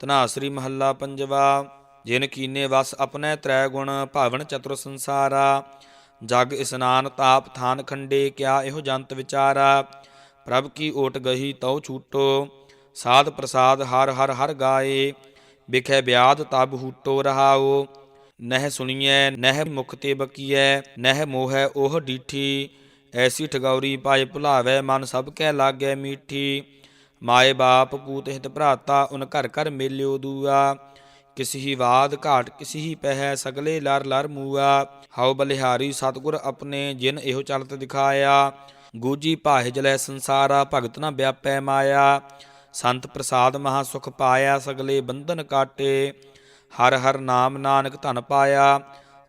ਤਨਾਸਰੀ ਮਹੱਲਾ ਪੰਜਵਾ, ਜਿਨ ਕੀਨੇ ਵਸ ਆਪਣੈ ਤ੍ਰੈ ਗੁਣ, ਭਾਵਨ ਚਤੁਰ ਸੰਸਾਰਾ। ਜਗ ਇਸਨਾਨ ਤਾਪ ਥਾਨ ਖੰਡੇ, ਕਿਆ ਇਹੋ ਜੰਤ ਵਿਚਾਰਾ। ਪ੍ਰਭ ਕੀ ਓਟ ਗਹੀ ਤਉ ਛੂਟੋ, ਸਾਧ ਪ੍ਰਸਾਦ ਹਰ ਹਰ ਹਰ ਗਾਏ। ਬਿਖੈ ਬਿਆਦ ਤਬ ਹੂਟੋ ਰਹਾਓ ਨਹਿ ਸੁਣੀਐ, ਨਹਿ ਮੁਖ ਤੇ ਬਕੀਐ, ਨਹਿ ਮੋਹੈ ਉਹ ਡੀਠੀ। ਐਸੀ ਠਗੌਰੀ ਪਾਏ ਭੁਲਾਵੈ, ਮਨ ਸਭ ਕੈ ਲਾਗੈ ਮੀਠੀ। ਮਾਏ ਬਾਪ ਪੂਤ ਹਿਤ ਭਰਾਤਾ, ਉਨ ਘਰ ਘਰ ਮੇਲਿਓ ਦੂਆ। ਕਿਸੀ ਹੀ ਬਾਦ ਘਾਟ, ਕਿਸੀ ਹੀ ਪਹਿ, ਸਗਲੇ ਲਰ ਲਰ ਮੂਆ। ਹਉ ਬਲਿਹਾਰੀ ਸਤਗੁਰ ਆਪਣੇ, ਜਿਨ ਇਹੋ ਚਲਤ ਦਿਖਾਇਆ। ਗੂਜੀ ਭਾਹਿ ਜਲੈ ਸੰਸਾਰਾ, ਭਗਤ ਨਾ ਵਿਆਪੈ ਮਾਇਆ। ਸੰਤ ਪ੍ਰਸਾਦ ਮਹਾ ਸੁਖ ਪਾਇਆ, ਸਗਲੇ ਬੰਧਨ ਕਾਟੇ। ਹਰ ਹਰ ਨਾਮ ਨਾਨਕ ਧਨ ਪਾਇਆ,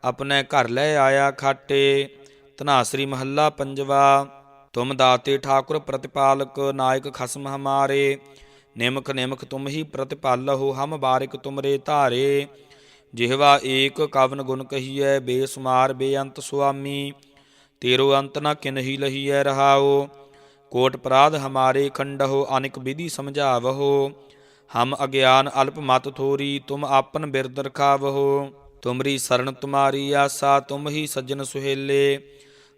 ਆਪਣੇ ਘਰ ਲੈ ਆਇਆ ਖਾਟੇ। ਧਨਾਸਰੀ ਮਹੱਲਾ ਪੰਜਵਾ, ਤੁਮ ਦਾਤੇ ਠਾਕੁਰ ਪ੍ਰਤਿਪਾਲਕ, ਨਾਇਕ ਖਸਮ ਹਮਾਰੇ। ਨਿਮਖ ਨਿਮਖ ਤੁਮ ਹੀ ਪ੍ਰਤਿਪਾਲਹੁ, ਹਮ ਬਾਰਿਕ ਤੁਮਰੇ ਧਾਰੇ। ਜਿਹਵਾ ਏਕ ਕਵਨ ਗੁਣ ਕਹੀਐ, ਬੇਸੁਮਾਰ ਬੇਅੰਤ ਸੁਆਮੀ। ਤੇਰੋ ਅੰਤ ਨ ਕਿਨਹੀ ਲਹੀਐ ਰਹਾਓ ਕੋਟ ਪ੍ਰਾਧ ਹਮਾਰੇ ਖੰਡਹੁ, ਅਨਿਕ ਵਿਧੀ ਸਮਝਾਵਹੁ। ਹਮ ਅਗਿਆਨ ਅਲਪ ਮਤ ਥੋਰੀ, ਤੁਮ ਆਪਨ ਬਿਰਦ ਰਖਾਵਹੁ ਤੁਮਰੀ ਸ਼ਰਨ ਤੁਮਾਰੀ ਆਸਾ, ਤੁਮ ਹੀ ਸੱਜਣ ਸੁਹੇਲੇ।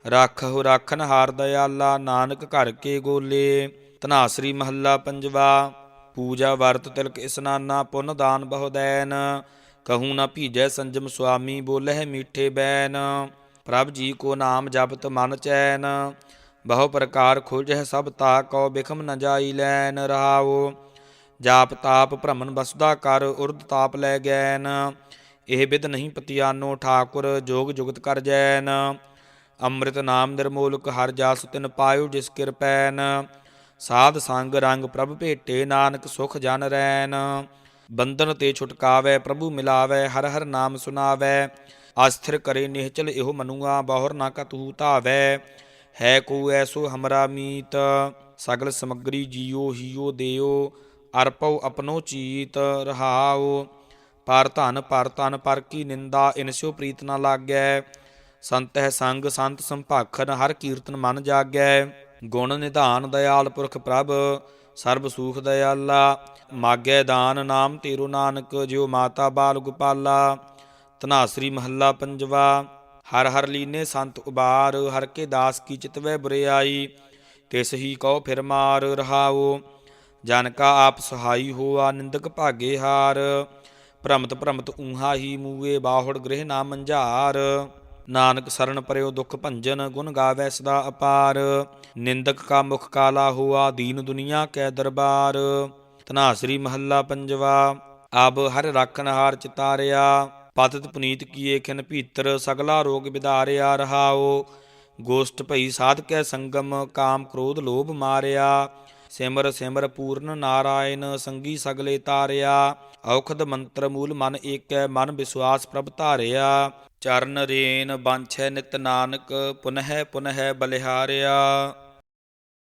ਰਾਖਹੁ ਰਾਖਨ ਹਾਰ ਦਇਆਲਾ, ਨਾਨਕ ਘਰ ਕੇ ਗੋਲੇ। ਧਨਾਸਰੀ ਮਹੱਲਾ ਪੰਜਵਾ, ਪੂਜਾ ਵਰਤ ਤਿਲਕ ਇਸਨਾਨਾ ਪੁੰਨ ਦਾਨ ਬਹੁਦੈਨ ਕਹੂ ਨਾ ਭੀਜੈ ਸੰਜਮ ਸੁਆਮੀ, ਬੋਲਹਿ ਮੀਠੇ ਬੈਨ। ਪ੍ਰਭ ਜੀ ਕੋ ਨਾਮ ਜਪਤ ਮਨ ਚੈਨ। ਬਹੁ ਪ੍ਰਕਾਰ ਖੋਜਹਿ ਸਭ ਤਾ, ਕਉ ਬਿਖਮ ਨ ਜਾਈ ਲੈਨ ਰਹਾਓ ਜਾਪ ਤਾਪ ਭ੍ਰਮਨ ਬਸਦਾ ਕਰ ਉਰਦ ਤਾਪ ਲੈ ਗੈਨ। ਇਹ ਬਿਦ ਨਹੀਂ ਪਤਿਆਨੋ ਠਾਕੁਰ, ਜੋਗ ਜੁਗਤ ਕਰ ਜੈਨ। ਅੰਮ੍ਰਿਤ ਨਾਮ ਨਿਰਮੋਲਕ, ਹਰ ਜਾਸ ਤਿਨ ਪਾਇਓ ਜਿਸ ਕਿਰਪੈਨ ਸਾਧ ਸੰਗ ਰੰਗ ਪ੍ਰਭ ਭੇਟੇ, ਨਾਨਕ ਸੁਖ ਜਨ ਰੈਨ। ਬੰਧਨ ਤੇ ਛੁਟਕਾਵੈ, ਪ੍ਰਭੂ ਮਿਲਾਵੈ, ਹਰ ਹਰ ਨਾਮ ਸੁਨਾਵੈ। ਅਸਥਿਰ ਕਰੇ ਨਿਹਚਲ, ਇਹੋ ਮਨੂਆ, ਬਹੁਰ ਨਾ ਕਤੂ ਧਾਵੈ। ਹੈ ਕੋ ਐਸੋ ਹਮਰਾ ਮੀਤ, ਸਗਲ ਸਮਗਰੀ ਜੀਓ ਹੀਓ ਦੇਓ, ਅਰਪਉ ਆਪਣੋ ਚੀਤ ਰਹਾਓ ਪਰ ਧਨ ਪਰ ਧਨ, ਪਰ ਕੀ ਨਿੰਦਾ ਇਨਸਿਓ ਪ੍ਰੀਤ ਨਾ ਲਾਗੈ। ਸੰਤ ਹੈ ਸੰਗ, ਸੰਤ ਸੰਭਾਖਨ, ਹਰ ਕੀਰਤਨ ਮਨ ਜਾਗੈ। ਗੁਣ ਨਿਧਾਨ ਦਇਆਲ ਪੁਰਖ ਪ੍ਰਭ, ਸਰਬ ਸੂਖ ਦਇਆਲਾ। ਮਾਗੈ ਦਾਨ ਨਾਮ ਤੇਰੋ ਨਾਨਕ, ਜਿਉ ਮਾਤਾ ਬਾਲ ਗੋਪਾਲਾ। ਧਨਾਸਰੀ ਮਹੱਲਾ ਪੰਜਵਾ ਹਰ ਹਰ ਲੀਨੇ ਸੰਤ ਉਬਾਰ, ਹਰ ਕੇ ਦਾਸ ਕੀ ਚਿਤਵੈ ਬੁਰਿਆਈ ਤਿਸ ਹੀ ਕਉ ਫਿਰ ਮਾਰ ਰਹਾਓ ਜਨ ਕਾ ਆਪ ਸਹਾਈ ਹੋਆ ਨਿੰਦਕ ਭਾਗੇ ਹਾਰ, ਭ੍ਰਮਤ ਭ੍ਰਮਤ ਊਹਾ ਹੀ ਮੂਏ ਬਾਹੁੜ ਗ੍ਰਹਿ ਨਾ ਮੰਝਾਰ। ਨਾਨਕ ਸਰਨ ਪਰਿਓ ਦੁਖ ਭੰਜਨ, ਗੁਣ ਗਾਵੇ ਸਦਾ ਅਪਾਰ। ਨਿੰਦਕ ਕਾ ਮੁਖ ਕਾਲਾ ਹੋਆ, ਦੀਨ ਦੁਨੀਆ ਕੈ ਦਰਬਾਰ। ਤਨਾਸਰੀ ਮਹੱਲਾ ਪੰਜਵਾ ਅਬ ਹਰ ਰਾਖਨ ਹਾਰ ਚਿਤਾਰਿਆ। ਪਤਿਤ ਪੁਨੀਤ ਕੀਏ ਖਿਨ ਭੀਤਰ, ਸਗਲਾ ਰੋਗ ਵਿਦਾਰਿਆ ਰਹਾਓ ਗੋਸ਼ਟ ਭਈ ਸਾਧਕੈ ਸੰਗਮ, ਕਾਮ ਕ੍ਰੋਧ ਲੋਭ ਮਾਰਿਆ। ਸਿਮਰ ਸਿਮਰ ਪੂਰਨ ਨਾਰਾਇਣ, ਸੰਗੀ ਸਗਲੇ ਤਾਰਿਆ। ਔਖਦ ਮੰਤਰ ਮੂਲ ਮਨ ਏਕੈ, ਮਨ ਵਿਸਵਾਸ ਪ੍ਰਭ ਧਾਰਿਆ। ਚਰਨ ਰੇਨ, ਬਾਂਛੈ ਨਿਤ ਨਾਨਕ, ਪੁਨਹਿ ਪੁਨਹਿ ਬਲਿਹਾਰਿਆ।